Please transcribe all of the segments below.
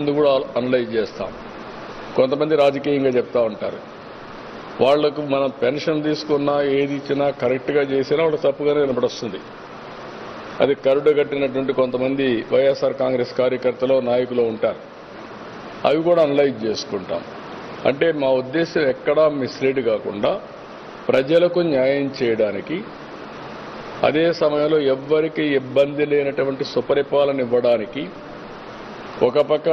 ముందు కూడా అనలైజ్ చేస్తాం. కొంతమంది రాజకీయంగా చెప్తా ఉంటారు. వాళ్ళకు మనం పెన్షన్ తీసుకున్నా ఏది ఇచ్చినా కరెక్ట్గా చేసినా వాళ్ళు తప్పుగానే వినపడొస్తుంది. అది కరుడు కట్టినటువంటి కొంతమంది వైఎస్ఆర్ కాంగ్రెస్ కార్యకర్తలు నాయకులు ఉంటారు. అవి కూడా అనలైజ్ చేసుకుంటాం. అంటే మా ఉద్దేశం ఎక్కడా మిస్లీడ్ కాకుండా ప్రజలకు న్యాయం చేయడానికి అదే సమయంలో ఎవ్వరికి ఇబ్బంది లేనటువంటి సుపరిపాలన ఇవ్వడానికి ఒక పక్క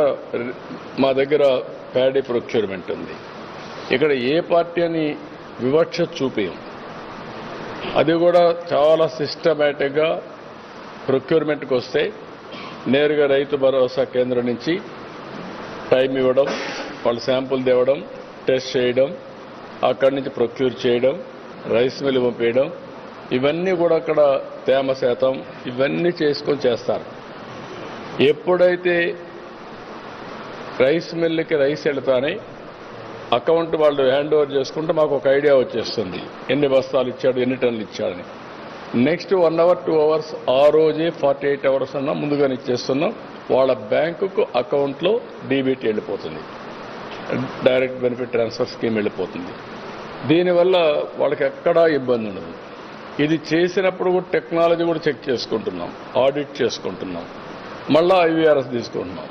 మా దగ్గర ప్యాడీ ప్రొక్యూర్మెంట్ ఉంది. ఇక్కడ ఏ పార్టీ అని వివక్ష చూపేయం. అది కూడా చాలా సిస్టమేటిక్గా ప్రొక్యూర్మెంట్కి వస్తే నేరుగా రైతు భరోసా కేంద్రం నుంచి టైం ఇవ్వడం వాళ్ళు శాంపుల్ తేవడం టెస్ట్ చేయడం అక్కడి నుంచి ప్రొక్యూర్ చేయడం రైస్ మిల్ పంపేయడం ఇవన్నీ కూడా అక్కడ తేమ శాతం ఇవన్నీ చేసుకొని చేస్తారు. ఎప్పుడైతే రైస్ మిల్లుకి రైస్ వెళతానే అకౌంట్ వాళ్ళు హ్యాండ్ ఓవర్ చేసుకుంటే మాకు ఒక ఐడియా వచ్చేస్తుంది. ఎన్ని బస్తాలు ఇచ్చాడు ఎన్ని టన్నులు ఇచ్చాడని. Next one hour two hours ఆ రోజే ఫార్టీ ఎయిట్ అవర్స్ అన్నా ముందుగానే ఇచ్చేస్తున్నాం. వాళ్ళ బ్యాంకుకు అకౌంట్లో డీబీటీ వెళ్ళిపోతుంది. డైరెక్ట్ బెనిఫిట్ ట్రాన్స్ఫర్ స్కీమ్ వెళ్ళిపోతుంది. దీనివల్ల వాళ్ళకి ఎక్కడా ఇబ్బంది ఉండదు. ఇది చేసినప్పుడు కూడా టెక్నాలజీ కూడా చెక్ చేసుకుంటున్నాం ఆడిట్ చేసుకుంటున్నాం. మళ్ళా ఐవీఆర్ఎస్ తీసుకుంటున్నాం.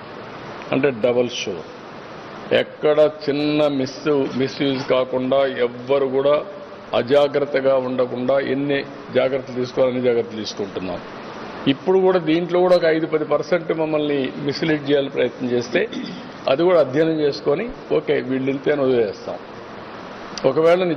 అంటే డబల్ షో. ఎక్కడ చిన్న మిస్ మిస్యూజ్ కాకుండా ఎవ్వరు కూడా అజాగ్రత్తగా ఉండకుండా ఎన్ని జాగ్రత్తలు తీసుకోవాలని జాగ్రత్తలు తీసుకుంటున్నాం. ఇప్పుడు కూడా దీంట్లో కూడా ఒక ఐదు పది పర్సెంట్ మమ్మల్ని మిస్లీడ్ చేయాలని ప్రయత్నం చేస్తే అది కూడా అధ్యయనం చేసుకొని ఓకే వీళ్ళు ఇంతే వదిలేస్తాం. ఒకవేళ